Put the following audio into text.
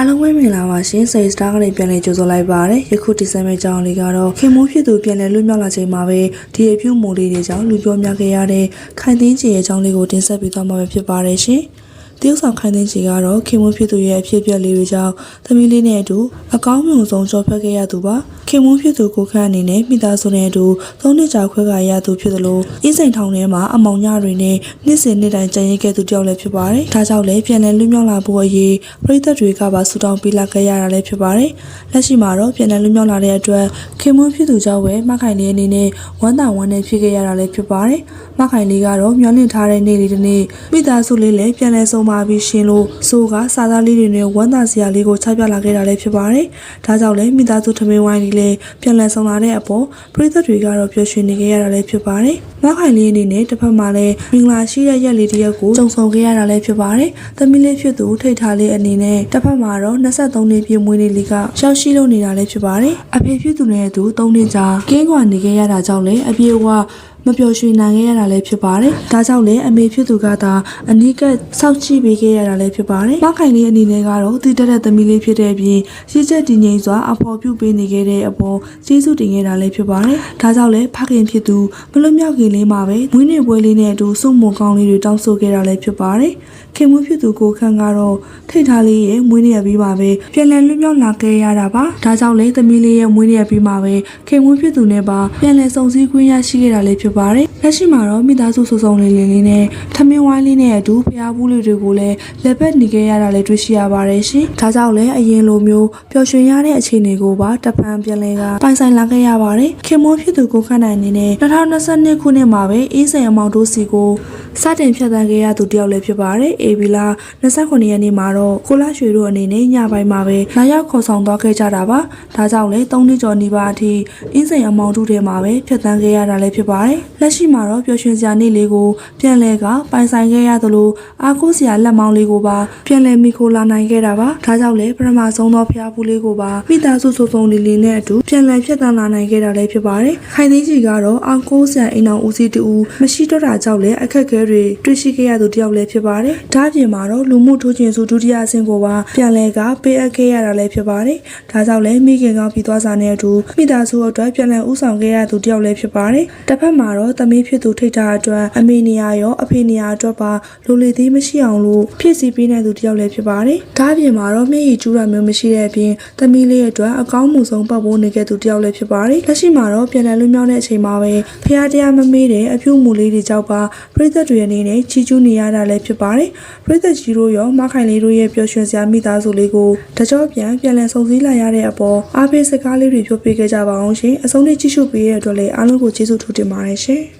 အားလုံးပဲမင်္ဂလာပါရှင်စိတ်စတားကနေပြန်လည်ကြိုဆိုလိုက်ပါရစေယခုဒီဇင်ဘာကြောင်းလေးကတော့ခင်မိုးဖြစ်သူပြန်လည်လွတ်မြောက်လာချိန်မှာပဲဒီအပြုမိုးလေးတွေကြောင့်လူပြောများခဲ့ရတဲ့ခိုင်သင်းကြီးရဲ့အကြောင်းလေးကိုတင်ဆက်ပေးသွားမှာပဲဖြစ်ပါတယ်ရှင် တရုတ်ဆောင်ခိုင်သင်းကြီးကတော့ခင်မိုးဖြစ်သူရဲ့အဖြစ်အပျက်လေးတွေကြောင့်သမီးလေးနဲ့အတူအကောင်းမြုံဆုံးကြော်ဖက်ခဲ့ရသူပါခင်မိုးဖြစ်သူကိုခန့်အနေနဲ့မိသားစုနဲ့အတူသုံးနှစ်ကြာခွဲကရသူဖြစ်သလိုအင်းစိန်ထောင်ထဲမှာအမောင်ညတွေနဲ့နှစ်စဉ်နှစ်တိုင်းကြံရည်ခဲ့သူတယောက်လည်းဖြစ်ပါတယ်ဒါကြောင့်လည်းပြန်လည်လွတ်မြောက်လာဖို့အရေးပြည်သက်တွေကပါဆူတောင်းပေးလာခဲ့ရတာလည်းဖြစ်ပါတယ်လက်ရှိမှာတော့ပြန်လည်လွတ်မြောက်လာတဲ့အတွက်ခင်မွန်းဖြစ်သူကြောင့်ပဲမခိုင်လေးအနေနဲ့ဝမ်းသာဝမ်းနဲ့ဖြစ်ခဲ့ရတာလည်းဖြစ်ပါတယ်မခိုင်လေးကတော့မျောလင့်ထားတဲ့နေ့လေးတစ်နေ့မိသားစုလေးလည်းပြန်လည်ဆုံးပါပြီးရှင်လို့ဆိုကစားသားလေးတွေနဲ့ဝမ်းသာစရာလေးကိုချပြလာခဲ့တာလည်းဖြစ်ပါတယ်ဒါကြောင့်လည်းမိသားစုထမင်းဝိုင်းလေးလည်းပြန်လည်ဆုံးလာတဲ့အပေါ်ပြည်သက်တွေကတော့ပျော်ရွှင်နေခဲ့ရတာလည်းဖြစ်ပါတယ်မခိုင်လေးအနေနဲ့တစ်ဖက်မှာလည်းမင်္ဂလာရှိတဲ့ရက်လေးတစ်ရက်ကိုကြုံဆုံခဲ့ရတာလည်းဖြစ်ပါတယ်သမီးလေးဖြစ်သူထိတ်ထားလေးအနေနဲ့တစ်ဖက်မှာတော့23နှစ်ပြည့်မွေးနေ့လေးကရှောက်ရှိလို့နေတာလည်းဖြစ်ပါတယ်အဖေဖြစ်သူနဲ့အတူ3နှစ်ကြာကင်းကွာနေခဲ့ရတာကြောင့်လည်းအပြေအဝ မပျော်ရွှင်နိုင်ခဲ့ရတာလည်းဖြစ်ပါတယ်။ဒါကြောင့်လည်းအမေဖြစ်သူကသာအနီးကပ်စောင့်ကြည့်ပေးခဲ့ရတာလည်းဖြစ်ပါတယ်။မခိုင်လေးအနေနဲ့ကတော့တည်တတ်တဲ့သမီးလေးဖြစ်တဲ့အပြင်ရည်ချက်တည်ငြိမ်စွာအဖော်ပြုပေးနေခဲ့တဲ့အပေါ်ကျေးဇူးတင်ခဲ့တာလည်းဖြစ်ပါတယ်။ဒါကြောင့်လည်းဖခင်ဖြစ်သူမလွတ်မြောက်ခင်လေးမှာပဲမွေးနေ့ပွဲလေးနဲ့အတူစုမုံကောင်းလေးတွေတောင်းဆိုခဲ့တာလည်းဖြစ်ပါတယ်။ခင်မွေးဖြစ်သူကိုခန့်ကတော့ထိတ်ထားလေးရဲ့မွေးနေ့ရပြီးပါပဲပြန်လည်လွတ်မြောက်လာခဲ့ရတာပါ။ဒါကြောင့်လည်းသမီးလေးရဲ့မွေးနေ့ရပြီးမှာပဲခင်မွေးဖြစ်သူနဲ့ပါပြန်လည်စုံစည်းခွင့်ရရှိခဲ့တာလည်းဖြစ်ပါတယ်။လက်ရှိမှာတော့မိသားစုစုံစုံလေးလေးလေးနဲ့ထမင်းဝိုင်းလေးနဲ့အတူဖျားဘူးလေးတွေကိုလည်းလက်ပတ်နေခဲ့ရတာလည်းတွေ့ရှိရပါတယ်ရှင်။ဒါကြောင့်လည်းအရင်လိုမျိုးပျော်ရွှင်ရတဲ့အခြေအနေကိုပါတပံပြန်လဲကပိုင်ဆိုင်လာခဲ့ရပါတယ်။ခင်မွန်းဖြစ်သူကိုခန့်နိုင်နေနဲ့2022ခုနှစ်မှာပဲအေးစိန်အမောင်တို့စီကို စတင်ဖြတ်သန်းခဲ့ရသူတယောက်လည်းဖြစ်ပါတယ်။အေဘီလာ29ရက်နေ့မှာတော့ကိုလာရွှေတို့အနေနဲ့ညပိုင်းမှာပဲလာရောက်ခေါ်ဆောင်သွားခဲ့ကြတာပါ။ဒါကြောင့်လည်း3နှစ်ကျော်နေပါအထိအေးစိန်အမောင်တို့ထဲမှာပဲဖြတ်သန်းခဲ့ရတာလည်းဖြစ်ပါတယ်။လက်ရှိမှာတော့ပျော်ရွှင်စရာနေ့လေးကိုပြန်လဲကပိုင်ဆိုင်ခဲ့ရသလိုအားကိုးစရာလက်မောင်းလေးကိုပါပြန်လဲမိခိုလာနိုင်ခဲ့တာပါ။ဒါကြောင့်လည်းပထမဆုံးသောဖျားဖူးလေးကိုပါမိသားစုစုံစုံလေးလေးနဲ့အတူပြန်လဲဖြတ်သန်းလာနိုင်ခဲ့တာလည်းဖြစ်ပါတယ်။ခိုင်သိန်းကြီးကတော့အားကိုးစရာအိမ်အောင်ဦးစီးတူမရှိတော့တာကြောင့်လည်းအခက်အခဲတွေတွေ့ရှိခဲ့ရသူတယောက်လည်းဖြစ်ပါတယ်။ဒါ့အပြင်မှာတော့လူမှုထိုးကျင်စုဒုတိယအဆင့်ကိုပါပြန်လဲကပေးအပ်ခဲ့ရတာလည်းဖြစ်ပါတယ်။ဒါကြောင့်လည်းမိခင်ကောင်းပြီးသွားစာနဲ့အတူမိသားစုအတွက်ပြန်လဲဥဆောင်ခဲ့ရသူတယောက်လည်းဖြစ်ပါတယ်။တစ်ဖက်မှာတော့သမီးဖြစ်သူထိတ်ထားအတွက်အမေနေရာရောအဖေနေရာအတွက်ပါလူလေသေးမရှိအောင်လို့ဖြစ်စီပေးနေသူတယောက်လည်းဖြစ်ပါတယ်။ဒါ့အပြင်မှာတော့မျက်ရည်ကျူးတာမျိုးမရှိတဲ့အပြင်သမီးလေးအတွက်အကောင်းမှုဆုံးပတ်ဖို့နေခဲ့သူတယောက်လည်းဖြစ်ပါတယ်။လက်ရှိမှာတော့ပြန်လည်လွတ်မြောက်တဲ့အချိန်မှာပဲဖះတရားမမေးတဲ့အပြုမှုလေးတွေကြောင့်ပါပြည်သက်တွေအနေနဲ့ချီးကျူးနေရတာလည်းဖြစ်ပါတယ်။ပြည်သက်ကြီးတို့ရောမခိုင်လေးတို့ရဲ့ပျော်ရွှင်စရာမိသားစုလေးကိုတကြောပြန်ပြန်လည်ဆုံစည်းလာရတဲ့အပေါ်အားပေးစကားလေးတွေပြောပြခဲ့ကြပါအောင်ရှင်။အဆုံးထိကြည့်ရှုပေးတဲ့အတွက်လည်းအားလုံးကိုကျေးဇူးထူးတင်ပါတယ်ရှင်။